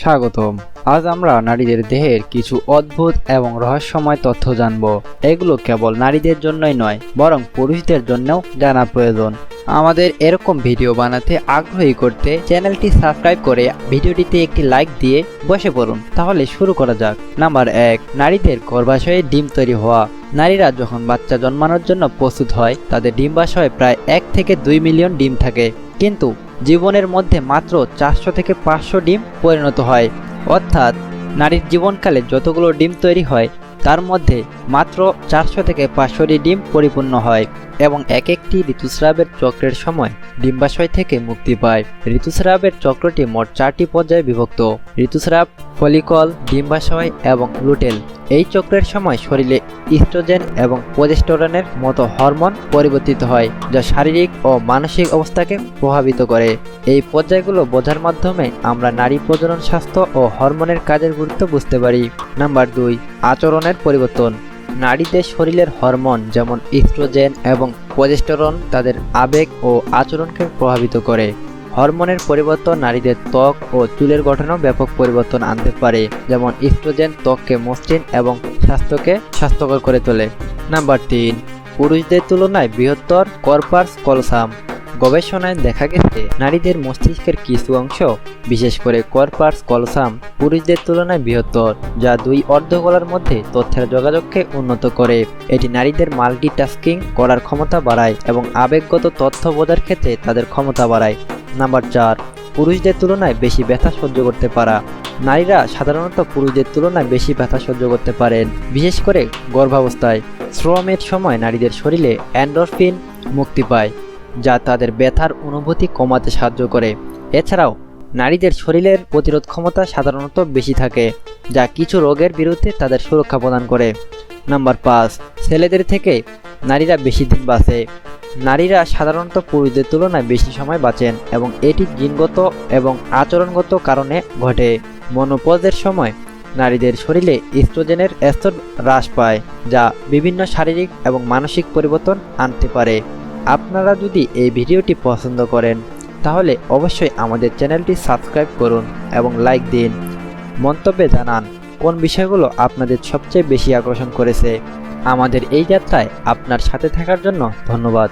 স্বাগতম। আজ আমরা নারীদের দেহের কিছু অদ্ভুত এবং রহস্যময় তথ্য জানব। এগুলো কেবল নারীদের জন্যই নয়, বরং পুরুষদের জন্যও জানা প্রয়োজন। আমাদের এরকম ভিডিও বানাতে আগ্রহী করতে চ্যানেলটি সাবস্ক্রাইব করে ভিডিওটিতে একটি লাইক দিয়ে বসে পড়ুন। তাহলে শুরু করা যাক। নাম্বার এক, নারীদের গর্ভাশয়ে ডিম তৈরি হওয়া। নারীরা যখন বাচ্চা জন্মানোর জন্য প্রস্তুত হয়, তাদের ডিম্বাশয়ে প্রায় এক থেকে দুই মিলিয়ন ডিম থাকে। কিন্তু জীবনের মধ্যে মাত্র চারশো থেকে পাঁচশো ডিম পরিণত হয়। অর্থাৎ নারীর জীবনকালে যতগুলো ডিম তৈরি হয়, তার মধ্যে মাত্র চারশো থেকে পাঁচশোটি ডিম পরিপূর্ণ হয় এবং এক একটি ঋতুস্রাবের চক্রের সময় ডিম্বাশয় থেকে মুক্তি পায়। ঋতুস্রাবের চক্রটি মোট চারটি পর্যায়ে বিভক্ত। ঋতুস্রাব ফলিকল, ডিম্বাশয় এবং লুটেল। এই চক্রের সময় শরীরে ইস্ট্রোজেন এবং প্রজেস্টেরনের মতো হরমোন পরিবর্তিত হয়, যা শারীরিক ও মানসিক অবস্থাকে প্রভাবিত করে। এই পর্যায়গুলো বোঝার মাধ্যমে আমরা নারী প্রজনন স্বাস্থ্য ও হরমোনের কাজের গুরুত্ব বুঝতে পারি। নাম্বার দুই, আচরণের পরিবর্তন। নারীদের শরীরের হরমোন যেমন ইস্ট্রোজেন এবং প্রজেস্টেরন তাদের আবেগ ও আচরণকে প্রভাবিত করে। হরমোনের পরিবর্তন, নারীদের ত্বক ও চুলের গঠনেও ব্যাপক পরিবর্তন আনতে পারে, যেমন ইস্ট্রোজেন ত্বককে মসৃণ এবং স্বাস্থ্যকে স্বাস্থ্যকর করে তোলে। নাম্বার তিন, পুরুষদের তুলনায় বৃহত্তর কর্পাস কলসাম। গবেষণায় দেখা গেছে, নারীদের মস্তিষ্কের কিছু অংশ, বিশেষ করে কর্পাস কলসাম, পুরুষদের তুলনায় বৃহত্তর, যা দুই অর্ধগোলার মধ্যে তথ্যের যোগাযোগকে উন্নত করে। এটি নারীদের মাল্টিটাস্কিং করার ক্ষমতা বাড়ায় এবং আবেগগত তথ্য বোঝার ক্ষেত্রে তাদের ক্ষমতা বাড়ায়। নাম্বার চার, পুরুষদের তুলনায় বেশি ব্যথা সহ্য করতে পারা। নারীরা সাধারণত পুরুষদের তুলনায় বেশি ব্যথা সহ্য করতে পারেন, বিশেষ করে গর্ভাবস্থায়। শ্রমের সময় নারীদের শরীরে অ্যান্ডোরফিন মুক্তি পায়, যা তাদের ব্যথার অনুভূতি কমাতে সাহায্য করে। এছাড়াও, নারীদের শরীরের প্রতিরোধ ক্ষমতা সাধারণত বেশি থাকে, যা কিছু রোগের বিরুদ্ধে তাদের সুরক্ষা প্রদান করে। নাম্বার পাঁচ, ছেলেদের থেকে নারীরা বেশি দিন বাঁচে। নারীরা সাধারণত পুরুষদের তুলনায় বেশি সময় বাঁচেন এবং এটি জিনগত এবং আচরণগত কারণে ঘটে। মনোপজের সময় নারীদের শরীরে ইস্ট্রোজেনের স্তর হ্রাস পায়, যা বিভিন্ন শারীরিক এবং মানসিক পরিবর্তন আনতে পারে। আপনারা যদি এই ভিডিওটি পছন্দ করেন, তাহলে অবশ্যই আমাদের চ্যানেলটি সাবস্ক্রাইব করুন এবং লাইক দিন। মন্তব্যে জানান, কোন বিষয়গুলো আপনাদের সবচেয়ে বেশি আকর্ষণ করেছে। আমাদের এই যাত্রায় আপনার সাথে থাকার জন্য ধন্যবাদ।